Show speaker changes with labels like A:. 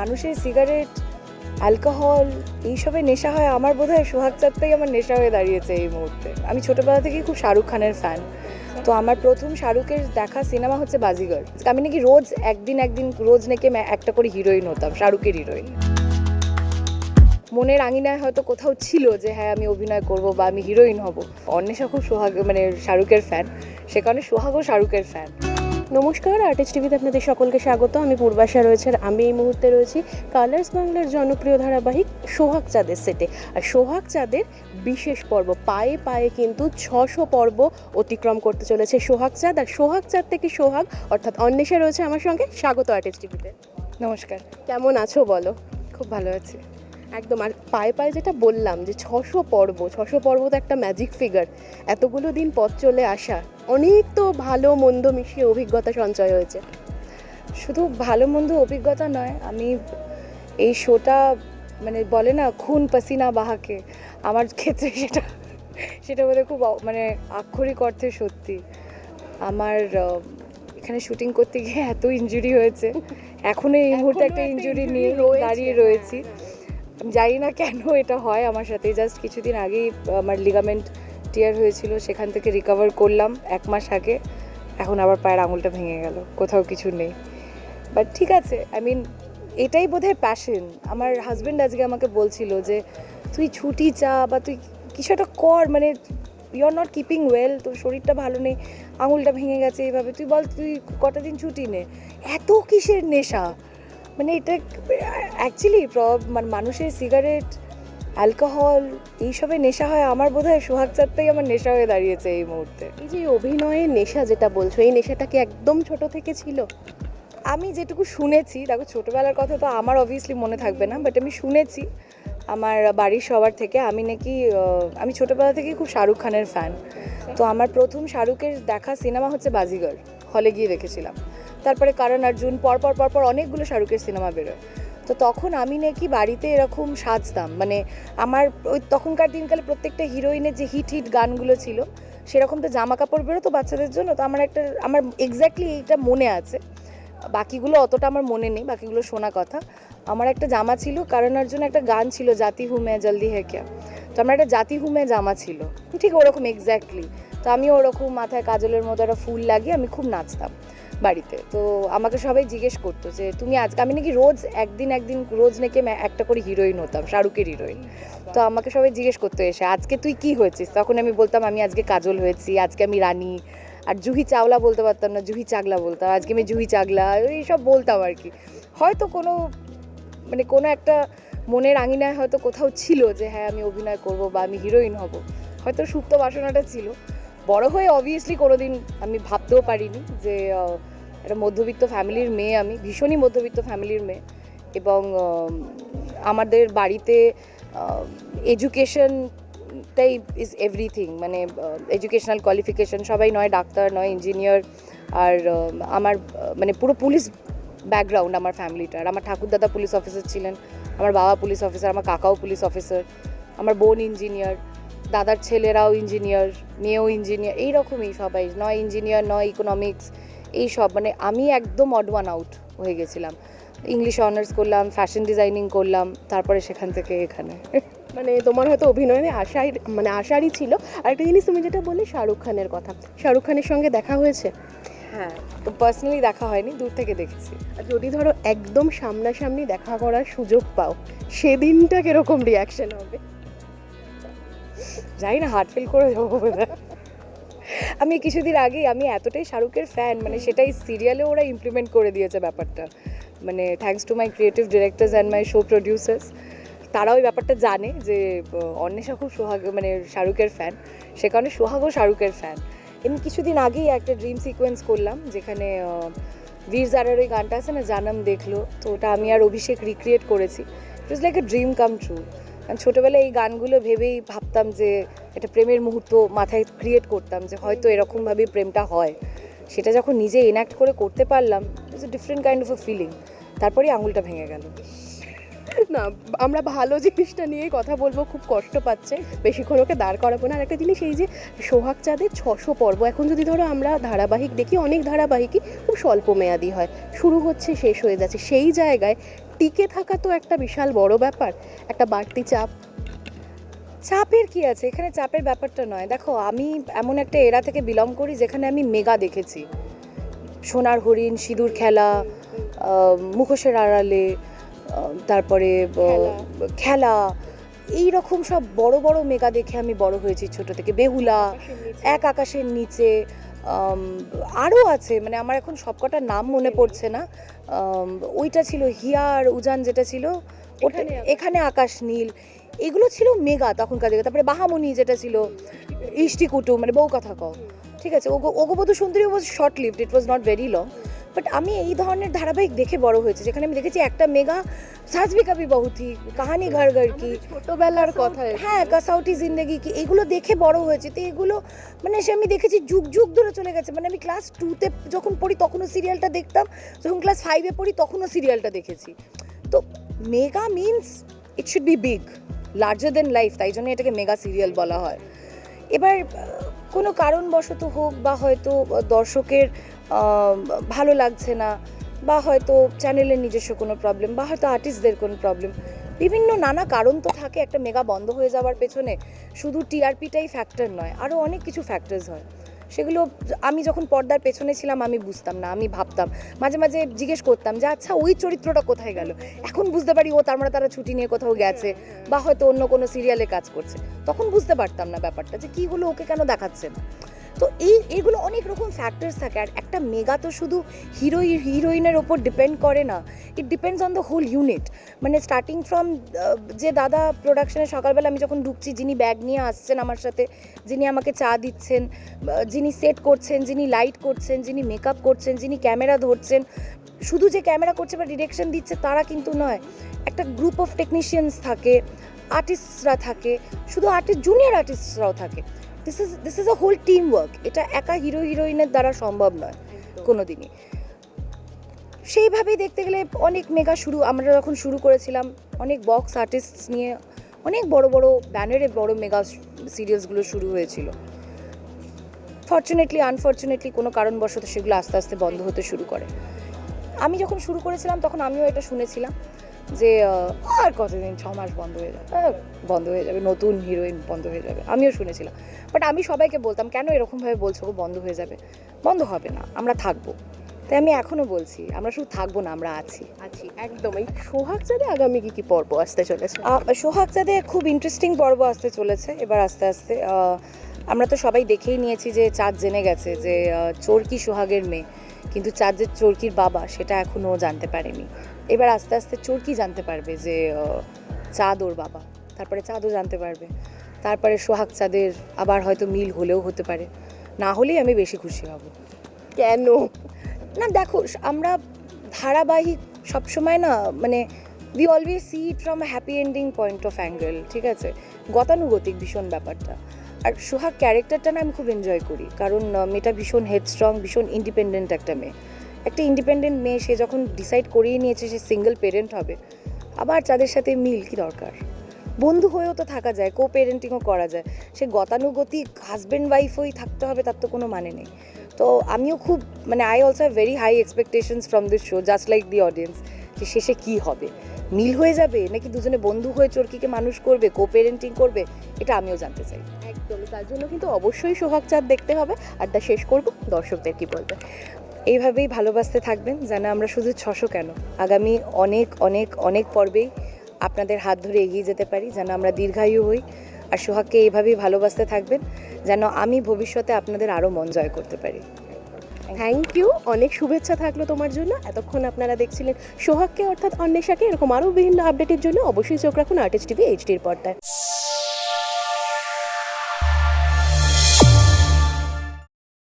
A: মানুষের cigarette, alcohol, এইসবে নেশা হয়, আমার বোধ হয় সোহাগ চাঁদটাই আমার নেশা হয়ে দাঁড়িয়েছে এই মুহূর্তে। আমি ছোটোবেলা থেকেই খুব শাহরুখ খানের ফ্যান তো আমার প্রথম শাহরুখের দেখা সিনেমা হচ্ছে বাজিগর। আমি নাকি রোজ একদিন একদিন, রোজ নাকি একটা করে হিরোইন হতাম, শাহরুখের হিরোইন মনের আঙিনায় হয়তো কোথাও ছিল যে হ্যাঁ আমি অভিনয় করব বা আমি হিরোইন হব। অন্বেষা খুব সোহাগ মানে শাহরুখের ফ্যান সে কারণে সোহাগও শাহরুখের ফ্যান
B: নমস্কার আর্টিস্ট টিভিতে আপনাদের সকলকে স্বাগত। আমি পূর্বাশা রয়েছে আর আমি এই মুহূর্তে রয়েছি কালার্স বাংলার জনপ্রিয় ধারাবাহিক সোহাগ চাঁদের সেটে আর সোহাগ চাঁদের বিশেষ পর্ব পায়ে পায়ে কিন্তু ছশো পর্ব অতিক্রম করতে চলেছে সোহাগ চাঁদ। আর সোহাগ চাঁদ থেকে সোহাগ অর্থাৎ অন্বেষা রয়েছে আমার সঙ্গে। স্বাগত আর্টিস্ট টিভিতে
A: নমস্কার।
B: কেমন আছো বলো?
A: খুব ভালো আছি।
B: একদম আর পায়ে পায়ে যেটা বললাম যে ছশো পর্ব ছশো পর্ব তো একটা ম্যাজিক ফিগার এতগুলো দিন পথ চলে আসা অনেক তো ভালো মন্দ মিশিয়ে অভিজ্ঞতা সঞ্চয় হয়েছে।
A: শুধু ভালো মন্দ অভিজ্ঞতা নয় আমি এই শোটা মানে বলে না খুন পাসিনা বাহাকে আমার ক্ষেত্রে সেটা সেটা বোধহয় খুব মানে আক্ষরিক অর্থে সত্যি। আমার এখানে শুটিং করতে গিয়ে এত ইনজুরি হয়েছে এখনও এই মুহূর্তে একটা ইনজুরি নিয়ে দাঁড়িয়ে
B: হ্যাঁ।
A: রয়েছি আমি জানি না কেন এটা হয়। আমার সাথে জাস্ট কিছুদিন আগেই আমার লিগামেন্ট টিয়ার হয়েছিল, সেখান থেকে রিকভার করলাম এক মাস আগে। এখন আবার পায়ের আঙুলটা ভেঙে গেল, কোথাও কিছু নেই। বাট ঠিক আছে আই মিন এটাই বোধহয় প্যাশন আমার হাজব্যান্ড আজকে আমাকে বলছিল যে, তুই ছুটি চা বা তুই কিছু একটা কর মানে you are not keeping well তোর শরীরটা ভালো নেই, আঙুলটা ভেঙে গেছে এইভাবে। তুই বল, তুই কটা দিন ছুটি নে? এত কিসের নেশা? মানে এটা অ্যাকচুয়ালি মানে মানুষের সিগারেট অ্যালকোহল এইসবে নেশা হয় আমার বোধ হয় সোহাগ চাঁদটাই আমার নেশা হয়ে দাঁড়িয়েছে এই মুহূর্তে।
B: এই যে অভিনয়ের নেশা যেটা বলছো এই নেশাটা কি একদম ছোট থেকে ছিল?
A: আমি যেটুকু শুনেছি দেখো ছোটোবেলার কথা তো আমার অবভিয়াসলি মনে থাকবে না বাট আমি শুনেছি আমার বাড়ির সবার থেকে আমি নাকি আমি ছোটোবেলা থেকেই খুব শাহরুখ খানের ফ্যান তো আমার প্রথম শাহরুখের দেখা সিনেমা হচ্ছে বাজিগর হলে গিয়ে দেখেছিলাম। তারপরে কারণ অর্জুন পরপর পরপর অনেকগুলো শাহরুখের সিনেমা বেরোয়। তো তখন আমি নাকি বাড়িতে এরকম সাজতাম। মানে আমার ওই তখনকার দিনকালে প্রত্যেকটা হিরোইনের যে হিট হিট গানগুলো ছিল, সেরকম তো জামা কাপড় বেরোতো বাচ্চাদের জন্য। তো আমার একটা, আমার এক্স্যাক্টলি এইটা মনে আছে। বাকিগুলো অতটা আমার মনে নেই, বাকিগুলো শোনা কথা। আমার একটা জামা ছিল, কারণ অর্জুন একটা গান ছিল, জাতি হুমে জলদি হে ক্যা? তো আমার একটা জাতি হুমে জামা ছিল। ঠিক ওরকম এক্স্যাক্টলি তো আমি ওরকম মাথায় কাজলের মতো একটা ফুল লাগিয়ে আমি খুব নাচতাম। বাড়িতে। তো আমাকে সবাই জিজ্ঞেস করতো যে, তুমি আজকে আমি নাকি রোজ একদিন একদিন রোজ নাকি একটা করে হিরোইন হতাম, শাহরুখের হিরোইন তো আমাকে সবাই জিজ্ঞেস করতো এসে, আজকে তুই কি হয়েছিস? তখন আমি বলতাম, আমি আজকে কাজল হয়েছি, আজকে আমি রানী। আর জুহি চাওলা বলতে পারতাম না, জুহি চাগলা বলতাম, আজকে আমি জুহি চাগলা। এইসব বলতাম আর কি। হয়তো কোনো মানে কোনো একটা মনের আঙিনায় হয়তো কোথাও ছিল যে হ্যাঁ আমি অভিনয় করব বা আমি হিরোইন হব। হয়তো সুপ্ত বাসনাটা ছিল। বড় হয়ে অবভিয়াসলি কোনোদিন আমি ভাবতেও পারিনি যে একটা মধ্যবিত্ত ফ্যামিলির মেয়ে আমি, ভীষণই মধ্যবিত্ত ফ্যামিলির মেয়ে এবং আমাদের বাড়িতে এডুকেশনটাই ইজ এভরিথিং মানে এডুকেশনাল কোয়ালিফিকেশন সবাই নয়, ডাক্তার নয় ইঞ্জিনিয়ার আর আমার মানে পুরো পুলিশ ব্যাকগ্রাউন্ড আমার ফ্যামিলিটার। আমার ঠাকুরদাদা পুলিশ অফিসার ছিলেন, আমার বাবা পুলিশ অফিসার আমার কাকাও পুলিশ অফিসার আমার বোন ইঞ্জিনিয়ার দাদার ছেলেরাও ইঞ্জিনিয়ার মেয়েও ইঞ্জিনিয়ার এইরকমই সবাই, নয় ইঞ্জিনিয়ার নয় ইকোনমিক্স এই সব মানে আমি একদম অড ওয়ান আউট হয়ে গেছিলাম। ইংলিশ অনার্স করলাম ফ্যাশন ডিজাইনিং করলাম তারপরে সেখান থেকে এখানে।
B: মানে তোমার হয়তো অভিনয়ে আশাই মানে আশারই ছিল। আর একটা জিনিস তুমি যেটা বললে শাহরুখ খানের কথা। শাহরুখ খানের সঙ্গে দেখা হয়েছে?
A: হ্যাঁ তো পার্সোনালি দেখা হয়নি দূর থেকে দেখেছি।
B: আর যদি ধরো একদম সামনাসামনি দেখা করার সুযোগ পাও সেদিনটা কীরকম রিয়াকশন হবে?
A: যাই না হার্ট ফিল করে যাব বোধহয়। আমি কিছুদিন আগেই, আমি এতটাই শাহরুখের ফ্যান মানে সেটাই সিরিয়ালে ওরা ইমপ্লিমেন্ট করে দিয়েছে ব্যাপারটা। মানে thanks to my creative directors and my show producers তারাও ওই ব্যাপারটা জানে যে অন্বেষা খুব সোহাগ মানে শাহরুখের ফ্যান সে কারণে সোহাগও শাহরুখের ফ্যান এমনি কিছুদিন আগেই একটা ড্রিম সিকোয়েন্স করলাম, যেখানে বীর জারার ওই গানটা আছে না, জানাম দেখল, তো ওটা আমি আর অভিষেক রিক্রিয়েট করেছি। It was like a dream come true কারণ ছোটোবেলায় এই গানগুলো ভেবেই ভাবতাম যে এটা প্রেমের মুহূর্ত মাথায় ক্রিয়েট করতাম যে হয়তো এরকমভাবেই প্রেমটা হয়। সেটা যখন নিজে এনাক্ট করে করতে পারলাম it's a different kind of a feeling তারপরেই আঙুলটা ভেঙে গেল।
B: না, আমরা ভালো জিনিসটা নিয়ে কথা বলব, খুব কষ্ট পাচ্ছে। বেশিক্ষণ ওকে দাঁড় করাবো না। আর একটা জিনিস, এই যে সোহাগ চাঁদের ছশো পর্ব, এখন যদি ধরো আমরা ধারাবাহিক দেখি, অনেক ধারাবাহিকই খুব স্বল্প মেয়াদি হয়। শুরু হচ্ছে, শেষ হয়ে যাচ্ছে। সেই জায়গায় টিকে থাকা তো একটা বিশাল বড় ব্যাপার। একটা বাড়তি চাপ
A: চাপের কি আছে? এখানে চাপের ব্যাপারটা নয়। দেখো আমি এমন একটা এরা থেকে বিলং করি যেখানে আমি মেগা দেখেছি। সোনার হরিণ সিঁদুর খেলা মুখোশের আড়ালে তারপরে খেলা। এই রকম সব বড় বড় মেগা দেখে আমি বড় হয়েছি ছোট থেকে। বেহুলা এক আকাশের নিচে আরও আছে। মানে আমার এখন সবকটার নাম মনে পড়ছে না। ওইটা ছিল হিয়ার উজান যেটা ছিল ওটা
B: এখানে আকাশ
A: নীল। এগুলো ছিল মেগা তখনকার দিকে তারপরে বাহামণি যেটা ছিল ইষ্টি কুটুম মানে বউ কথা কও। ঠিক আছে ওগো ওগোবধূ সুন্দরী was short lived it was not very long but আমি এই ধরনের ধারাবাহিক দেখে বড় হয়েছে যেখানে আমি দেখেছি একটা মেগা সাজবি কবি বহুথি কাহানি ঘর ঘর কি
B: ছোটবেলার কথা
A: হ্যাঁ কাসাউটি জিন্দেগি কি এগুলো দেখে বড় হয়েছে। তো এগুলো মানে সে আমি দেখেছি যুগ যুগ ধরে চলে গেছে। মানে আমি ক্লাস টুতে যখন পড়ি তখনও সিরিয়ালটা দেখতাম যখন ক্লাস ফাইভে পড়ি তখনও সিরিয়ালটা দেখেছি। তো mega means it should be big larger than life তাই জন্য এটাকে মেগা সিরিয়াল বলা হয়। এবার কোনো কারণবশত হোক বা হয়তো দর্শকের ভালো লাগছে না, বা হয়তো চ্যানেলের নিজস্ব কোনো প্রবলেম বা হয়তো আর্টিস্টদের কোনো প্রবলেম বিভিন্ন নানা কারণ তো থাকে, একটা মেগা বন্ধ হয়ে যাওয়ার পেছনে। শুধু টিআরপিটাই ফ্যাক্টর নয় আরও অনেক কিছু ফ্যাক্টরস হয়। সেগুলো আমি যখন পর্দার পেছনে ছিলাম, আমি বুঝতাম না, আমি ভাবতাম। মাঝে মাঝে জিজ্ঞেস করতাম যে আচ্ছা ওই চরিত্রটা কোথায় গেল? এখন বুঝতে পারি, ও তার মানে তারা ছুটি নিয়ে কোথাও গেছে বা হয়তো অন্য কোনো সিরিয়ালে কাজ করছে। তখন বুঝতে পারতাম না ব্যাপারটা যে, কী হলো, ওকে কেন দেখাচ্ছে না? তো এই, এগুলো অনেক রকম ফ্যাক্টরস থাকে। আর একটা মেগা তো শুধু হিরো হিরোইনের ওপর ডিপেন্ড করে না। It depends on the whole unit মানে স্টার্টিং ফ্রম যে দাদা প্রোডাকশনে সকালবেলা আমি যখন ঢুকছি, যিনি ব্যাগ নিয়ে আসছেন আমার সাথে, যিনি আমাকে চা দিচ্ছেন যিনি সেট করছেন, যিনি লাইট করছেন, যিনি মেকআপ করছেন, যিনি ক্যামেরা ধরছেন, শুধু যে ক্যামেরা করছে বা ডিরেকশন দিচ্ছে তারা কিন্তু নয়। একটা গ্রুপ অফ টেকনিশিয়ানস থাকে আর্টিস্টরা থাকে, শুধু আর্টিস্ট জুনিয়র আর্টিস্টরাও থাকে। This is this is a whole team work এটা একা হিরো হিরোইনের দ্বারা সম্ভব নয় কোনো দিনই সেইভাবেই দেখতে গেলে অনেক মেগা শুরু আমরা যখন শুরু করেছিলাম অনেক বক্স আর্টিস্ট নিয়ে অনেক বড় বড় ব্যানারে বড় মেগা সিরিয়ালসগুলো শুরু হয়েছিল। ফর্চুনেটলি আনফর্চুনেটলি কোনো কারণবশত সেগুলো আস্তে আস্তে বন্ধ হতে শুরু করে। আমি যখন শুরু করেছিলাম তখন আমিও এটা শুনেছিলাম। যে আর কতদিন ছ মাস বন্ধ হয়ে যাবে? আহ, বন্ধ হয়ে যাবে নতুন হিরোইন বন্ধ হয়ে যাবে। আমিও শুনেছিলাম। বাট আমি সবাইকে বলতাম কেন এরকমভাবে বলছো গো বন্ধ হয়ে যাবে? বন্ধ হবে না আমরা থাকব। তাই আমি এখনও বলছি আমরা শুধু থাকব না আমরা আছি।
B: আছি একদম। এই সোহাগ চাঁদে আগামী কি কি পর্ব আসতে চলেছে?
A: আহ, সোহাগ চাঁদে খুব ইন্টারেস্টিং পর্ব আসতে চলেছে এবার আস্তে আস্তে আমরা তো সবাই দেখেই নিয়েছি যে চাঁদ জেনে গেছে যে চোরকি সোহাগের মেয়ে। কিন্তু চাঁদ যে চোরকির বাবা সেটা এখনও জানতে পারেনি। এবার আস্তে আস্তে চোরকি জানতে পারবে যে চাঁদ ওর বাবা? তারপরে চাঁদও জানতে পারবে। তারপরে সোহাগ চাঁদের আবার হয়তো মিল হলেও হতে পারে। না হলেই আমি বেশি খুশি হব।
B: কেন?
A: না দেখো আমরা ধারাবাহিক সবসময় না মানে we always see it from happy ending point of angle ঠিক আছে? গতানুগতিক ভীষণ ব্যাপারটা। আর সোহাগ ক্যারেক্টারটা না আমি খুব এনজয় করি। কারণ মেয়েটা ভীষণ হেডস্ট্রং ভীষণ ইন্ডিপেন্ডেন্ট একটা মেয়ে। একটা ইন্ডিপেন্ডেন্ট মেয়ে, সে যখন ডিসাইড করিয়ে নিয়েছে সে সিঙ্গেল পেরেন্ট হবে, আবার যাদের সাথে মিল কি দরকার? বন্ধু হয়েও তো থাকা যায় কো পেরেন্টিংও করা যায়। সে গতানুগতিক হাজব্যান্ড ওয়াইফ ওয়াইফই থাকতে হবে, তার তো কোনো মানে নেই। তো আমিও খুব মানে I also have very high expectations from this show just like the audience যে শেষে কী হবে? মিল হয়ে যাবে, নাকি দুজনে বন্ধু হয়ে চরকিকে মানুষ করবে কো পেরেন্টিং করবে? এটা আমিও জানতে চাই।
B: একদম তার জন্য কিন্তু অবশ্যই সোহাগ চাঁদ দেখতে হবে আর তা শেষ করব, দর্শকদের কি বলবে?
A: এইভাবেই ভালোবাসতে থাকবেন যেন আমরা শুধু ছশো কেন। আগামী অনেক অনেক অনেক পর্বেই আপনাদের হাত ধরে এগিয়ে যেতে পারি, যেন আমরা দীর্ঘায়ু হই। আর সোহাগকে এইভাবেই ভালোবাসতে থাকবেন যেন আমি ভবিষ্যতে আপনাদের আরও মন জয় করতে পারি।
B: থ্যাংক ইউ অনেক শুভেচ্ছা থাকল তোমার জন্য। এতক্ষণ আপনারা দেখছিলেন সোহাগকে, অর্থাৎ অন্বেষাকে, এরকম আরও বিভিন্ন আপডেটের জন্য অবশ্যই চোখ রাখুন আর্টিস্ট টিভি এইচডির পর্দায়।